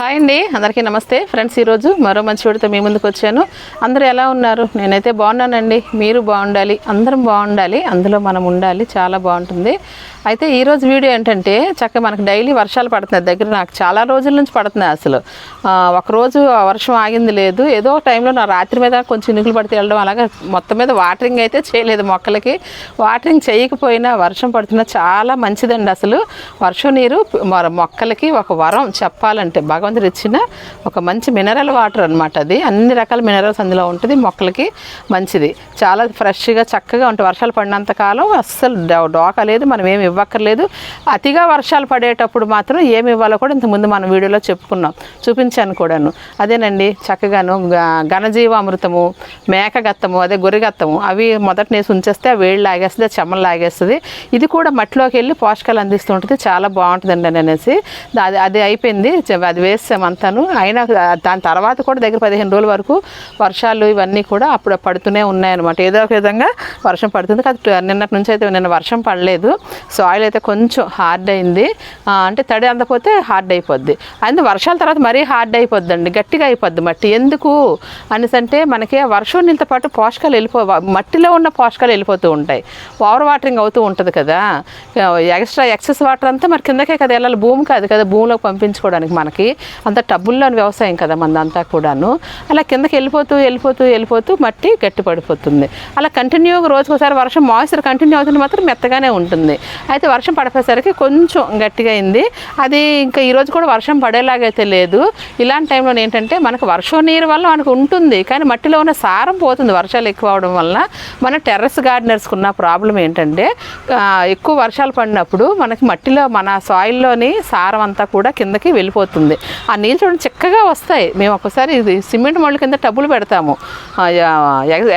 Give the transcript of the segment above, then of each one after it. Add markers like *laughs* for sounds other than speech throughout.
Hi అండి. అందరికీ నమస్తే. ఫ్రెండ్స్ ఈరోజు మరో మంచి వీడితో మీ ముందుకు వచ్చాను. అందరూ ఎలా ఉన్నారు? నేనైతే బాగున్నానండి. మీరు బాగుండాలి. అందరం బాగుండాలి. అందులో మనం ఉండాలి. చాలా బాగుంటుంది. అయితే ఈరోజు వీడియో ఏంటంటే చక్కగా మనకు డైలీ వర్షాలు పడుతున్నాయి. దగ్గర నాకు చాలా రోజుల నుంచి పడుతున్నాయి అసలు. ఒకరోజు వర్షం ఆగింది లేదు. ఏదో ఒక టైంలో నా రాత్రి మీద కొంచెం నిగులు పడితే వెళ్ళడం అలాగే మొత్తం మీద వాటరింగ్ అయితే చేయలేదు మొక్కలకి. వాటరింగ్ చేయకపోయినా వర్షం పడుతున్నా చాలా మంచిదండి అసలు. వర్షం నీరు మొక్కలకి ఒక వరం చెప్పాలంటే భగవంతుడు ఇచ్చిన ఒక మంచి మినరల్ వాటర్ అనమాట అది. అన్ని రకాల మినరల్స్ అందులో ఉంటుంది మొక్కలకి మంచిది. చాలా ఫ్రెష్గా చక్కగా ఉంటుంది. వర్షాలు పడినంత కాలం అస్సలు డో- డోకా లేదు మనం ఏమి ఇవ్వక్కర్లేదు. అతిగా వర్షాలు పడేటప్పుడు మాత్రం ఏమి ఇవ్వాలో కూడా ఇంతకుముందు మనం వీడియోలో చెప్పుకున్నాం. చూపించాను కూడాను. అదేనండి చక్కగాను ఘనజీవామృతము మేకగత్తము అదే గొరిగత్తము అవి మొదట నేసి ఉంచేస్తే ఆ వేళ్ళు లాగేస్తుంది ఆ చెమ్మలు లాగేస్తుంది. ఇది కూడా మట్టిలోకి వెళ్ళి పోషకాలు అందిస్తూ ఉంటుంది. చాలా బాగుంటుందండి అని అనేసి. అది అది అయిపోయింది. అది వేసి అంతాను అయినా దాని తర్వాత కూడా దగ్గర పదిహేను రోజుల వరకు వర్షాలు ఇవన్నీ కూడా అప్పుడు పడుతూనే ఉన్నాయన్నమాట. ఏదో ఒక విధంగా వర్షం పడుతుంది. కాదు నిన్నటి నుంచి అయితే నిన్న వర్షం పడలేదు. సాయిల్ అయితే కొంచెం హార్డ్ అయింది. అంటే తడి అందకపోతే హార్డ్ అయిపోద్ది. అందు వర్షాల తర్వాత మరీ హార్డ్ అయిపోద్దండి. గట్టిగా అయిపోద్ది మట్టి. ఎందుకు? అనేసి అంటే మనకి వర్షం నీళ్ళతో పాటు పోషకాలు వెళ్ళిపో మట్టిలో ఉన్న పోషకాలు వెళ్ళిపోతూ ఉంటాయి. ఓవర్ వాటరింగ్ అవుతూ ఉంటుంది కదా. ఎక్స్ట్రా ఎక్సెస్ వాటర్ అంతా మరి కిందకే కదా వెళ్ళాలి. భూమి కాదు కదా. భూమిలోకి పంపించుకోవడానికి మనకి. అంత టబ్బుల్లోని వ్యవసాయం కదా మనదంతా కూడాను. అలా కిందకి వెళ్ళిపోతూ వెళ్ళిపోతూ వెళ్ళిపోతూ మట్టి గట్టి పడిపోతుంది అలా కంటిన్యూగా రోజుకోసారి వర్షం మాయిశ్చర్ కంటిన్యూ అవుతుంది మాత్రం మెత్తగానే ఉంటుంది. అయితే వర్షం పడిపోయేసరికి కొంచెం గట్టిగా అయింది. అది ఇంకా ఈరోజు కూడా వర్షం పడేలాగైతే లేదు. ఇలాంటి టైంలో ఏంటంటే మనకు వర్షం నీరు వల్ల మనకు ఉంటుంది. కానీ మట్టిలో ఉన్న సారం పోతుంది వర్షాలు ఎక్కువ అవడం వల్ల. మన టెర్రస్ గార్డెనర్స్కి ఉన్న ప్రాబ్లం ఏంటంటే ఎక్కువ వర్షాలు పడినప్పుడు మనకి మట్టిలో మన సాయిల్లోని సారం అంతా కూడా కిందకి వెళ్ళిపోతుంది. ఆ నీళ్ళు చూడండి చక్కగా వస్తాయి. మేము ఒకసారి ఇది సిమెంట్ మళ్ళీ కింద టబ్బులు పెడతాము.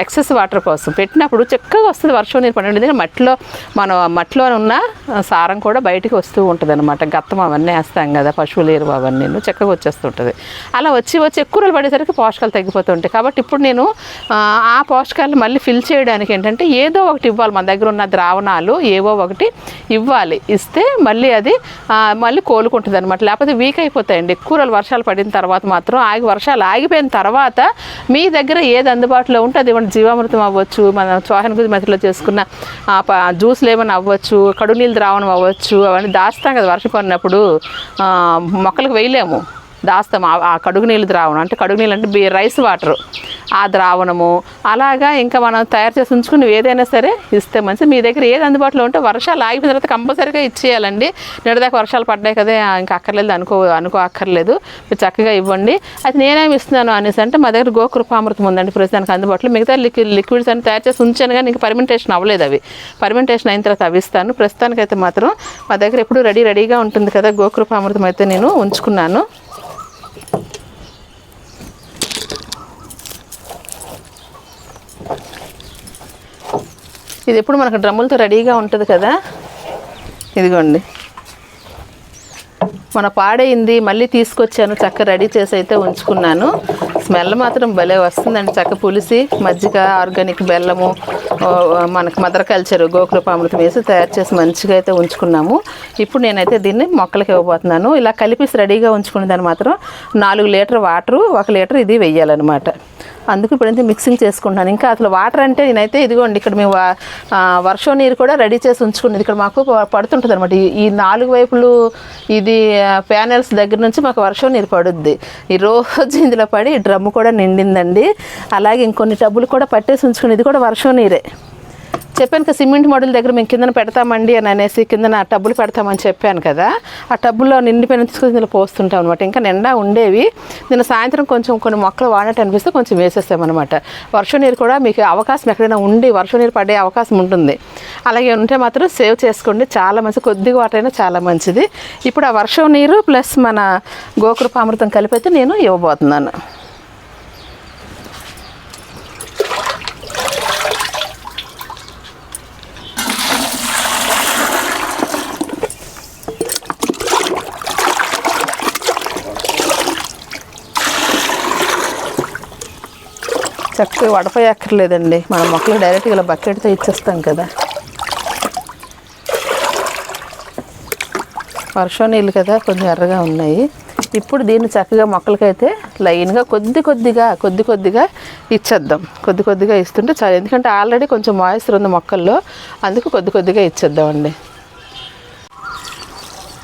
ఎక్సెస్ వాటర్ కోసం. పెట్టినప్పుడు చక్కగా వస్తుంది వర్షం నీరు పడండి ఎందుకంటే మట్టిలో మన మట్టిలో ఉన్న సారం కూడా బయటికి వస్తూ ఉంటుంది అనమాట గత్తం అవన్నీ వేస్తాం కదా పశువులు ఎరువు అవన్నీ. చక్కగా వచ్చేస్తుంటుంది. అలా వచ్చి వచ్చి ఎక్కువ రోజులు పడేసరికి పోషకాలు తగ్గిపోతుంటాయి కాబట్టి ఇప్పుడు నేను ఆ, పోషకాలు మళ్ళీ ఫిల్ చేయడానికి ఏంటంటే ఏదో ఒకటి ఇవ్వాలి. మన దగ్గర ఉన్న ద్రావణాలు ఏవో ఒకటి ఇవ్వాలి. ఇస్తే మళ్ళీ అది మళ్ళీ కోలుకుంటుంది అనమాట లేకపోతే వీక్ అయిపోతాయండి. ఎక్కువ రోజులు వర్షాలు పడిన తర్వాత మాత్రం ఆగి వర్షాలు ఆగిపోయిన తర్వాత మీ దగ్గర ఏది అందుబాటులో ఉంటే అది ఇవ్వండి జీవామృతం అవ్వచ్చు మన చోహన్ గురి మెథడ్లో చేసుకున్న ఆ, ప- జ్యూస్లు ఏమైనా అవ్వచ్చు కడు నీళ్ళు ద్రావణం అవ్వచ్చు అవన్నీ దాస్తాం కదా వర్షం పడినప్పుడు మొక్కలకు వేయలేము. దాస్తాం ఆ- కడుగు నీళ్ళు ద్రావణం. అంటే కడుగు నీళ్ళు అంటే బి- రైస్ వాటర్. ఆ ద్రావణము. అలాగా ఇంకా మనం తయారు చేసి ఉంచుకుని ఏదైనా సరే ఇస్తే మంచిది. మీ దగ్గర ఏది అందుబాటులో ఉంటే వర్షాలు ఆగిపోయిన తర్వాత కంపల్సరీగా ఇచ్చేయాలండి. నిడదాకా వర్షాలు పడ్డాయి కదా ఇంకా అక్కర్లేదు అనుకో అనుకో అక్కర్లేదు. మీరు చక్కగా ఇవ్వండి. అది నేనేమి ఇస్తున్నాను అనేసి అంటే మా దగ్గర గోకృపామృతం ఉందండి ప్రస్తుతానికి అందుబాటులో. మిగతా లిక్విడ్ లిక్విడ్స్ అని తయారు చేసి ఉంచాను కానీ ఇంకా పర్మెంటేషన్ అవ్వలేదు అవి. పర్మెంటేషన్ అయిన తర్వాత అవి ఇస్తాను. ప్రస్తుతానికైతే మాత్రం మా దగ్గర ఎప్పుడు రెడీ రెడీగా ఉంటుంది కదా గోకృపామృతం అయితే నేను ఉంచుకున్నాను. ఇది ఎప్పుడు మనకు డ్రమ్ములతో రెడీగా ఉంటుంది కదా? ఇదిగోండి. మన పాడైంది మళ్ళీ తీసుకొచ్చాను చక్క రెడీ చేసి అయితే ఉంచుకున్నాను. స్మెల్ మాత్రం భలే వస్తుందండి చక్క పులిసి మజ్జిగ ఆర్గానిక్ బెల్లము మనకు మదర్ కల్చర్ గోకృపామృతం వేసి తయారు చేసి మంచిగా అయితే ఉంచుకున్నాము. ఇప్పుడు నేనైతే దీన్ని మొక్కలకి ఇవ్వబోతున్నాను. ఇలా కలిపేసి రెడీగా ఉంచుకున్న దాన్ని మాత్రం నాలుగు లీటర్ వాటరు ఒక లీటర్ ఇది వెయ్యాలన్నమాట. అందుకు ఇప్పుడైతే మిక్సింగ్ చేసుకుంటాను ఇంకా అసలు వాటర్ అంటే నేనైతే ఇదిగోండి ఇక్కడ మేము వర్షం నీరు కూడా రెడీ చేసి ఉంచుకున్నది ఇక్కడ మాకు పడుతుంటుంది అనమాట ఈ నాలుగు వైపులు ఇది ప్యానెల్స్ దగ్గర నుంచి మాకు వర్షం నీరు పడుద్ది. ఈ రోజు ఇందులో పడి డ్రమ్ము కూడా నిండిందండి. అలాగే ఇంకొన్ని టబ్బులు కూడా పట్టేసి ఉంచుకుని ఇది కూడా వర్షం నీరే. చెప్పాను కదా సిమెంట్ మోడల్ దగ్గర మేము కిందన పెడతామండి అని అనేసి కిందన టబ్బులు పెడతామని చెప్పాను కదా ఆ టబ్బుల్లో నిండిపోయిన తీసుకొని ఇందులో పోస్తుంటాం అనమాట ఇంకా నిండా ఉండేవి. నిన్న సాయంత్రం కొంచెం కొన్ని మొక్కలు వాడినట్టు అనిపిస్తే కొంచెం వేసేస్తామన్నమాట. వర్షం నీరు కూడా మీకు అవకాశం ఎక్కడైనా ఉండి వర్షం నీరు పడే అవకాశం ఉంటుంది. అలాగే ఉంటే మాత్రం సేవ్ చేసుకోండి. చాలా మంచి కొద్దిగా వాటర్ అయినా చాలా మంచిది. ఇప్పుడు ఆ వర్షం నీరు ప్లస్ మన గోకృపామృతం కలిపి అయితే నేను ఇవ్వబోతున్నాను. చక్కగా వడపోయక్కర్లేదండి మన మొక్కలు డైరెక్ట్గా ఇలా బకెట్తో ఇచ్చేస్తాం కదా. వర్షం నీళ్ళు కదా కొంచెం ఎర్రగా ఉన్నాయి. ఇప్పుడు దీన్ని చక్కగా మొక్కలకైతే లైన్గా కొద్ది కొద్దిగా కొద్ది కొద్దిగా ఇచ్చేద్దాం. కొద్ది కొద్దిగా ఇస్తుంటే చాలు. ఎందుకంటే ఆల్రెడీ కొంచెం మాయిశ్చర్ ఉంది మొక్కల్లో. అందుకు కొద్ది కొద్దిగా ఇచ్చేద్దామండి.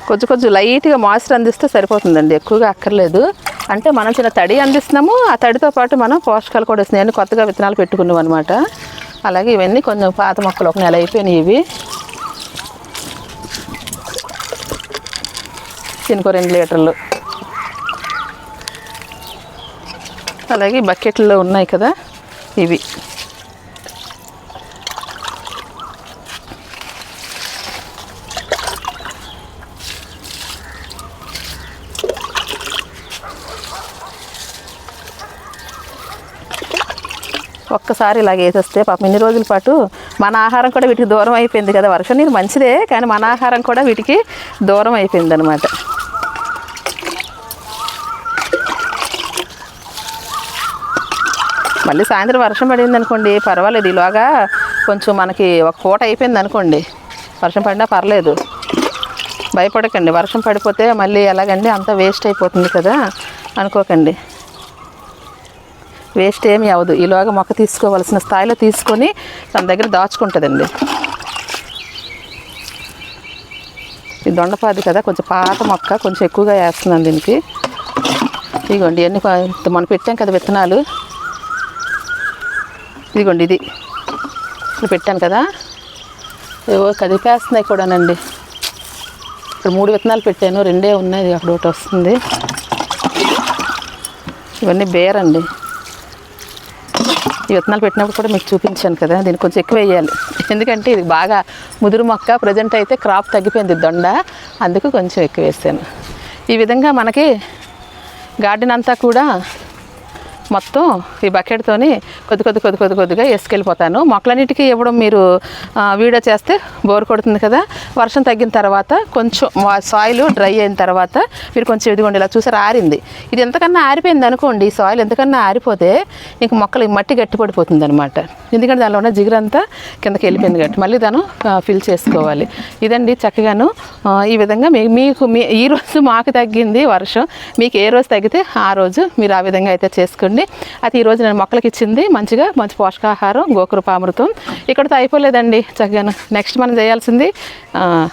కొంచెం కొంచెం లైట్గా మాయిశ్చర్ అందిస్తే సరిపోతుందండి. ఎక్కువగా అక్కర్లేదు. అంటే మనం చిన్న తడి అందిస్తున్నాము. ఆ తడితో పాటు మనం పోషకాలు కూడా వస్తున్నాయి. అన్ని కొత్తగా విత్తనాలు పెట్టుకున్నాం అనమాట అలాగే ఇవన్నీ కొంచెం పాత మొక్కలు ఒక నెల అయిపోయినాయి ఇవి. ఇంకో రెండు లీటర్లు. అలాగే బకెట్లో ఉన్నాయి కదా ఇవి. ఒక్కసారి ఇలాగ వేసేస్తే పాపం ఇన్ని రోజుల పాటు మన ఆహారం కూడా వీటికి దూరం అయిపోయింది కదా. వర్షం నీరు మంచిదే కానీ మన ఆహారం కూడా వీటికి దూరం అయిపోయింది అనమాట మళ్ళీ సాయంత్రం వర్షం పడింది అనుకోండి పర్వాలేదు. ఇలాగా కొంచెం మనకి ఒక పూట అయిపోయింది అనుకోండి వర్షం పడినా పర్లేదు. భయపడకండి. వర్షం పడిపోతే మళ్ళీ ఎలాగండి? అంత వేస్ట్ అయిపోతుంది కదా. అనుకోకండి. వేస్ట్ ఏమి అవ్వదు ఈలోగా మొక్క తీసుకోవాల్సిన స్థాయిలో తీసుకొని తన దగ్గర దాచుకుంటుందండి. ఇది దొండపాది కదా కొంచెం పాత మొక్క కొంచెం ఎక్కువగా వేస్తున్నాను దీనికి. ఇదిగోండి ఇవన్నీ మనం పెట్టాం కదా విత్తనాలు. ఇదిగోండి ఇది. ఇప్పుడు పెట్టాను కదా. ఏవో కదిపేస్తున్నాయి కూడానండి. ఇక్కడ మూడు విత్తనాలు పెట్టాను రెండే ఉన్నాయి అక్కడ ఒకటి వస్తుంది. ఇవన్నీ బేరండి. ఈ విత్తనాలు పెట్టినప్పుడు కూడా మీకు చూపించాను కదా దీన్ని కొంచెం ఎక్కువ వేయాలి. ఎందుకంటే ఇది బాగా ముదురు మొక్క ప్రజెంట్ అయితే క్రాప్ తగ్గిపోయింది దొండ అందుకు కొంచెం ఎక్కువ వేసాను. ఈ విధంగా మనకి గార్డెన్ అంతా కూడా మొత్తం ఈ బకెట్తోని కొద్ది కొద్ది కొద్ది కొద్ది కొద్దిగా వేసుకెళ్ళిపోతాను. మొక్కలన్నిటికీ ఇవ్వడం మీరు వీడియో చేస్తే బోర్ కొడుతుంది కదా. వర్షం తగ్గిన తర్వాత కొంచెం సాయిల్ డ్రై అయిన తర్వాత మీరు కొంచెం ఇదిగోండి ఇలా చూసారు ఆరింది ఇది ఎంతకన్నా ఆరిపోయింది అనుకోండి ఈ సాయిల్ ఎంతకన్నా ఆరిపోతే ఇంక మొక్కలు మట్టి గట్టిపడిపోతుంది అనమాట ఎందుకంటే దానిలో ఉన్న జిగురంతా కిందకి వెళ్ళిపోయింది కాబట్టి మళ్ళీ దాన్ని ఫిల్ చేసుకోవాలి. ఇదండి చక్కగాను ఈ విధంగా మీ మీకు మీ ఈ రోజు మాకు తగ్గింది వర్షం. మీకు ఏ రోజు తగ్గితే ఆ రోజు మీరు ఆ విధంగా అయితే చేసుకోండి అయితే ఈరోజు నేను మొక్కలకి ఇచ్చింది మంచిగా మంచి పోషకాహారం గోకృపామృతం. ఇక్కడతో అయిపోలేదండి. చక్కగా నెక్స్ట్ మనం చేయాల్సింది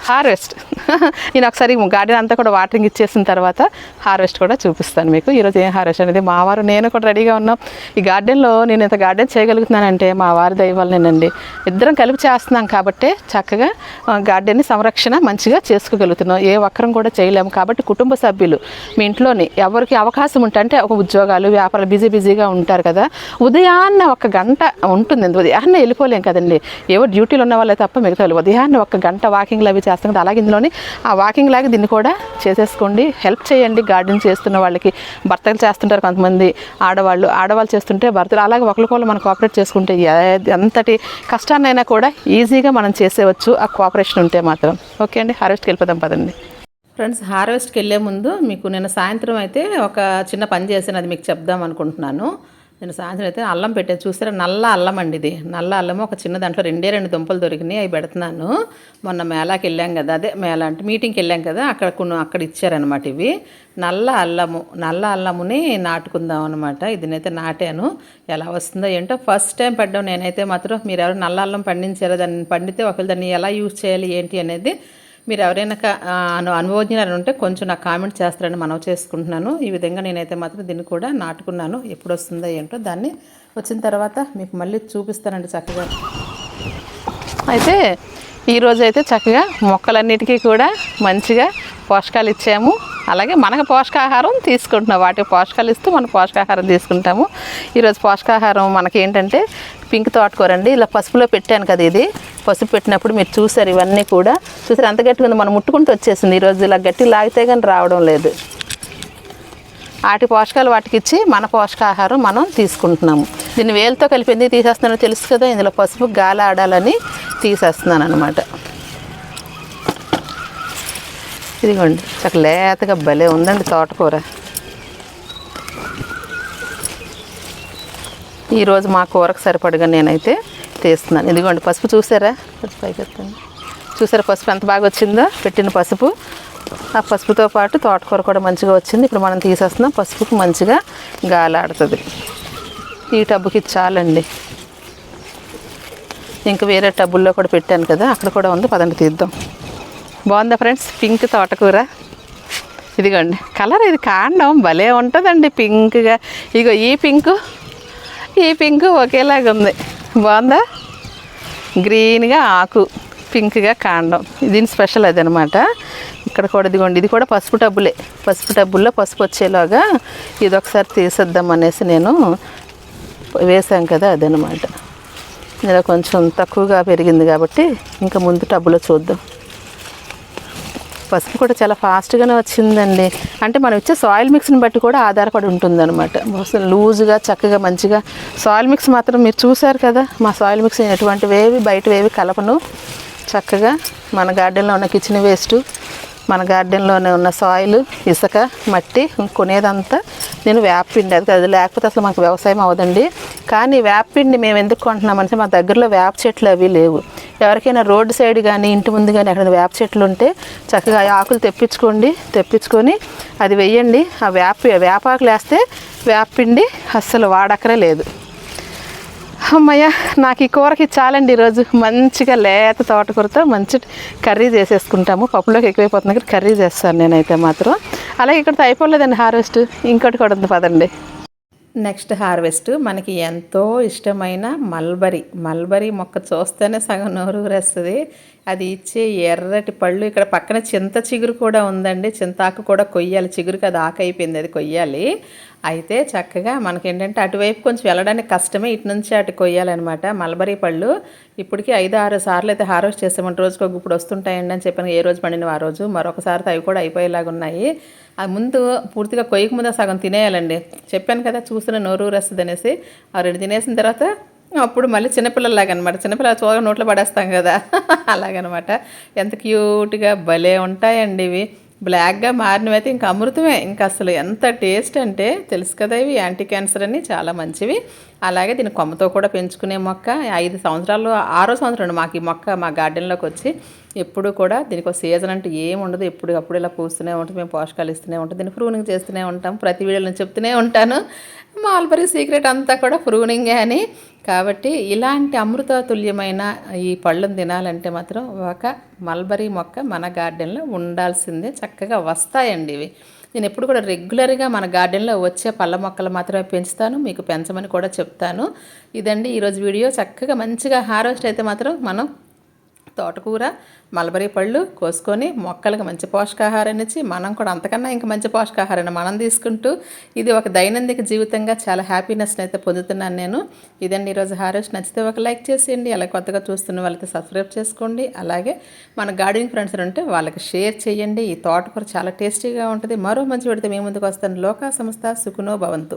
హార్వెస్ట్ *laughs* నేను ఒకసారి గార్డెన్ అంతా కూడా వాటరింగ్ ఇచ్చేసిన తర్వాత హార్వెస్ట్ కూడా చూపిస్తాను మీకు. ఈరోజు ఏం హార్వెస్ట్ అనేది మా వారు నేను కూడా రెడీగా ఉన్నాం. ఈ గార్డెన్లో నేను ఇంత గార్డెన్ చేయగలుగుతున్నానంటే మా వారి దయ ఇద్దరం కలిపి చేస్తున్నాం కాబట్టి చక్కగా గార్డెన్ని సంరక్షణ మంచిగా చేసుకోగలుగుతున్నాం. ఏ ఒక్కరం కూడా చేయలేము. కాబట్టి కుటుంబ సభ్యులు మీ ఇంట్లోని ఎవరికి అవకాశం ఉంటే అంటే ఒక ఉద్యోగాలు వ్యాపారాలు బిజీ బిజీగా ఉంటారు కదా. ఉదయాన్న ఒక గంట ఉంటుంది. ఉదయాన్నే వెళ్ళిపోలేం కదండి. ఏవో డ్యూటీలు ఉన్న వాళ్ళే తప్ప మిగతా వాళ్ళు. ఉదయాన్నే ఒక గంట వాకింగ్లు అవి చేస్తాం కదా. అలాగే ఇందులోని ఆ వాకింగ్ లాగా దీన్ని కూడా చేసేసుకోండి. హెల్ప్ చేయండి. గార్డెన్ చేస్తున్న వాళ్ళకి భర్తలు చేస్తుంటారు కొంతమంది ఆడవాళ్ళు. ఆడవాళ్ళు చేస్తుంటే భర్తలు అలాగే ఒకరికొకరు మనం కోఆపరేట్ చేసుకుంటే ఏ- ఎంతటి కష్టాన్నైనా కూడా ఈజీగా మనం చేసేవచ్చు. ఆ కోఆపరేషన్ ఉంటే మాత్రం. ఓకే అండి. హార్వెస్ట్కి వెళ్ళిపోదాం పదండి. ఫ్రెండ్స్ హార్వెస్ట్కి వెళ్ళే ముందు మీకు నేను సాయంత్రం అయితే ఒక చిన్న పని చేశాను అది మీకు చెప్దాం అనుకుంటున్నాను. నేను సాయంత్రం అయితే అల్లం పెట్టాను. చూసారా? నల్ల అల్లం అండి ఇది. నల్ల అల్లము ఒక చిన్న దాంట్లో రెండే రెండు దుంపలు దొరికినాయి అవి పెడుతున్నాను. మొన్న మేళాకి వెళ్ళాం కదా అదే మేళ అంటే మీటింగ్కి వెళ్ళాం కదా అక్కడ కొన్ని అక్కడ ఇచ్చారనమాట ఇవి. నల్ల అల్లము నల్ల అల్లముని నాటుకుందాం అనమాట ఇదినైతే నాటాను. ఎలా వస్తుందో ఏంటో ఫస్ట్ టైం పడ్డాం నేనైతే మాత్రం. మీరు ఎవరు నల్ల అల్లం పండించారో? దాన్ని పండితే ఒకవేళ దాన్ని ఎలా యూజ్ చేయాలి ఏంటి అనేది మీరు ఎవరైనా అనుభవజ్ఞులు అను ఉంటే కొంచెం నాకు కామెంట్ చేస్తారని మనవి చేసుకుంటున్నాను. ఈ విధంగా నేనైతే మాత్రం దీన్ని కూడా నాటుకున్నాను. ఎప్పుడు వస్తుందో ఏంటో దాన్ని వచ్చిన తర్వాత మీకు మళ్ళీ చూపిస్తానండి చక్కగా. అయితే ఈరోజు అయితే చక్కగా మొక్కలన్నిటికీ కూడా మంచిగా పోషకాలు ఇచ్చాము. అలాగే మనకు పోషకాహారం తీసుకుంటున్నాం. వాటికి పోషకాలు ఇస్తూ మనం పోషకాహారం తీసుకుంటాము. ఈరోజు పోషకాహారం మనకి ఏంటంటే పింక్ తోటకూర అండి ఇలా పసుపులో పెట్టాను కదా ఇది. పసుపు పెట్టినప్పుడు మీరు చూసారు ఇవన్నీ కూడా. చూసారు అంత గట్టిగా ఉంది. మనం ముట్టుకుంటూ వచ్చేసింది ఈరోజు ఇలా గట్టి లాగితే కానీ రావడం లేదు. వాటి పోషకాలు వాటికి ఇచ్చి మన పోషకాహారం మనం తీసుకుంటున్నాము. దీన్ని వేలతో కలిపి ఎందుకు తీసేస్తున్నానో తెలుసు కదా. ఇందులో పసుపు గాలి ఆడాలని తీసేస్తున్నాను అనమాట ఇదిగోండి. చక్క లేతగా భలే ఉందండి తోటకూర. ఈరోజు మా కూరకు సరిపడగా నేనైతే తీస్తున్నాను. ఇదిగోండి పసుపు చూసారా? పసుపు చూసారా పసుపు ఎంత బాగా వచ్చిందో? పెట్టిన పసుపు. ఆ పసుపుతో పాటు తోటకూర కూడా మంచిగా వచ్చింది. ఇప్పుడు మనం తీసేస్తున్నాం. పసుపుకి మంచిగా గాలాడుతుంది. ఈ టబ్బుకి చాలండి. ఇంకా వేరే టబ్బుల్లో కూడా పెట్టాను కదా అక్కడ కూడా ఉంది. పదండి తీద్దాం. బాగుందా ఫ్రెండ్స్? పింక్ తోటకూర. ఇదిగోండి కలర్ ఇది కాండం భలే ఉంటుందండి పింక్గా. ఇగో ఈ పింకు ఈ పింక్ ఒకేలాగా ఉంది. బాగుందా? గ్రీన్గా ఆకు పింక్గా కాండం. దీని స్పెషల్ అదనమాట. ఇక్కడ కూడా ఇదిగోండి ఇది కూడా పసుపు టబ్బులే. పసుపు టబ్బుల్లో పసుపు వచ్చేలాగా ఇది ఒకసారి తీసేద్దాం అనేసి నేను వేసాం కదా అదనమాట. ఇలా కొంచెం తక్కువగా పెరిగింది కాబట్టి ఇంకా ముందు టబ్బులో చూద్దాం. పసుపు కూడా చాలా ఫాస్ట్గానే వచ్చిందండి. అంటే మనం ఇచ్చే సాయిల్ మిక్స్ని బట్టి కూడా ఆధారపడి ఉంటుందన్నమాట. లూజ్గా చక్కగా మంచిగా సాయిల్ మిక్స్ మాత్రం మీరు చూసారు కదా మా సాయిల్ మిక్స్ ఎటువంటివేవి బయటవేవి కలపను. చక్కగా మన గార్డెన్లో ఉన్న కిచెన్ వేస్ట్ మన గార్డెన్లోనే ఉన్న సాయిల్ ఇసుక మట్టి కొనేదంతా నేను వేపపిండి అది అది లేకపోతే అసలు మాకు వ్యవసాయం అవ్వదండి. కానీ వేపపిండి మేము ఎందుకు కొంటున్నామంటే మా దగ్గరలో వేప చెట్లు అవి లేవు. ఎవరికైనా రోడ్డు సైడ్ కానీ ఇంటి ముందు కానీ ఎక్కడైనా వేప చెట్లు ఉంటే చక్కగా ఆకులు తెప్పించుకోండి తెప్పించుకొని అది వెయ్యండి ఆ వేప వేపాకులు వేస్తే వేపపిండి అస్సలు వాడక్కరే లేదు. అమ్మయ్య నాకు ఈ కూరకి చాలండి ఈరోజు. మంచిగా లేత తోటకూరతో మంచి కర్రీ చేసేసుకుంటాము. పప్పులోకి ఎక్కువైపోతుంది కదా కర్రీ చేస్తాను నేనైతే మాత్రం. అలాగే ఇక్కడ అయిపోలేదండి హార్వెస్ట్. ఇంకోటి కూడా ఉంది పదండి. నెక్స్ట్ హార్వెస్ట్ మనకి ఎంతో ఇష్టమైన మల్బరీ. మల్బరీ మొక్క చూస్తేనే సగం నోరు ఊరేస్తుంది. అది ఇచ్చే ఎర్రటి పళ్ళు. ఇక్కడ పక్కన చింత చిగురు కూడా ఉందండి. చింతాకు కూడా కొయ్యాలి. చిగురుకి అది ఆకు అయిపోయింది అది కొయ్యాలి. అయితే చక్కగా మనకేంటంటే అటువైపు కొంచెం వెళ్ళడానికి కష్టమే ఇటు నుంచి అటు కొయ్యాలన్నమాట. మల్బరీ పళ్ళు ఇప్పటికీ ఐదు ఆరు సార్లు అయితే హార్వెస్ట్ చేసామంటే రోజుకి ఒక ఇప్పుడు వస్తుంటాయండి అని చెప్పాను. ఏ రోజు పండినవి ఆ రోజు. మరొకసారి అవి కూడా అయిపోయేలాగా ఉన్నాయి. ఆ ముందు పూర్తిగా కొయ్యక ముందు సగం తినేయాలండి. చెప్పాను కదా చూస్తున్న నోరు వస్తుంది అనేసి. ఆ రెండు తినేసిన తర్వాత అప్పుడు మళ్ళీ చిన్నపిల్లలాగా అనమాట చిన్నపిల్లల చూడ నోట్లో పడేస్తాం కదా. *laughs* అలాగనమాట. ఎంత క్యూట్గా భలే ఉంటాయండి ఇవి. బ్లాక్గా మారినవైతే ఇంకా అమృతమే. ఇంకా అసలు ఎంత టేస్ట్ అంటే తెలుసు కదా ఇవి యాంటీ క్యాన్సర్ అని చాలా మంచివి. అలాగే దీని కొమ్మతో కూడా పెంచుకునే మొక్క. ఐదు సంవత్సరాలు ఆరో సంవత్సరం మాకు ఈ మొక్క మా గార్డెన్లోకి వచ్చి. ఎప్పుడు కూడా దీనికి ఒక సీజన్ అంటే ఏం ఉండదు. ఎప్పుడు అప్పుడు ఇలా పూస్తూనే ఉంటుంది మేము పోషకాలు ఇస్తూనే ఉంటాం దీన్ని ప్రూనింగ్ చేస్తూనే ఉంటాం ప్రతి వీడియోలో చెప్తూనే ఉంటాను. మాల్బరీ సీక్రెట్ అంతా కూడా ప్రూనింగే అని. కాబట్టి ఇలాంటి అమృతతుల్యమైన ఈ పళ్ళను తినాలంటే మాత్రం ఒక మల్బరీ మొక్క మన గార్డెన్లో ఉండాల్సిందే. చక్కగా వస్తాయండి ఇవి. నేను ఎప్పుడు కూడా రెగ్యులర్గా మన గార్డెన్లో వచ్చే పళ్ళ మొక్కలు మాత్రమే పెంచుతాను. మీకు పెంచమని కూడా చెప్తాను. ఇదండి ఈరోజు వీడియో. చక్కగా మంచిగా హార్వెస్ట్ అయితే మాత్రం మనం తోటకూర మలబరీ పళ్ళు కోసుకొని మొక్కలకు మంచి పోషకాహారాన్ని ఇచ్చి మనం కూడా అంతకన్నా ఇంకా మంచి పోషకాహారాన్ని మనం తీసుకుంటూ ఇది ఒక దైనందిక జీవితంగా చాలా హ్యాపీనెస్ని అయితే పొందుతున్నాను నేను. ఇదండి ఈరోజు హారెస్ట్ నచ్చితే ఒక లైక్ చేసేయండి అలా కొత్తగా చూస్తున్న వాళ్ళకి సబ్స్క్రైబ్ చేసుకోండి అలాగే మన గార్డెనింగ్ ఫ్రెండ్స్ ఉంటే వాళ్ళకి షేర్ చేయండి. ఈ తోటకూర చాలా టేస్టీగా ఉంటుంది. మరో మంచి పెడితే మీ ముందుకు వస్తాను. లోకా సంస్థ సుఖనో భవంతు.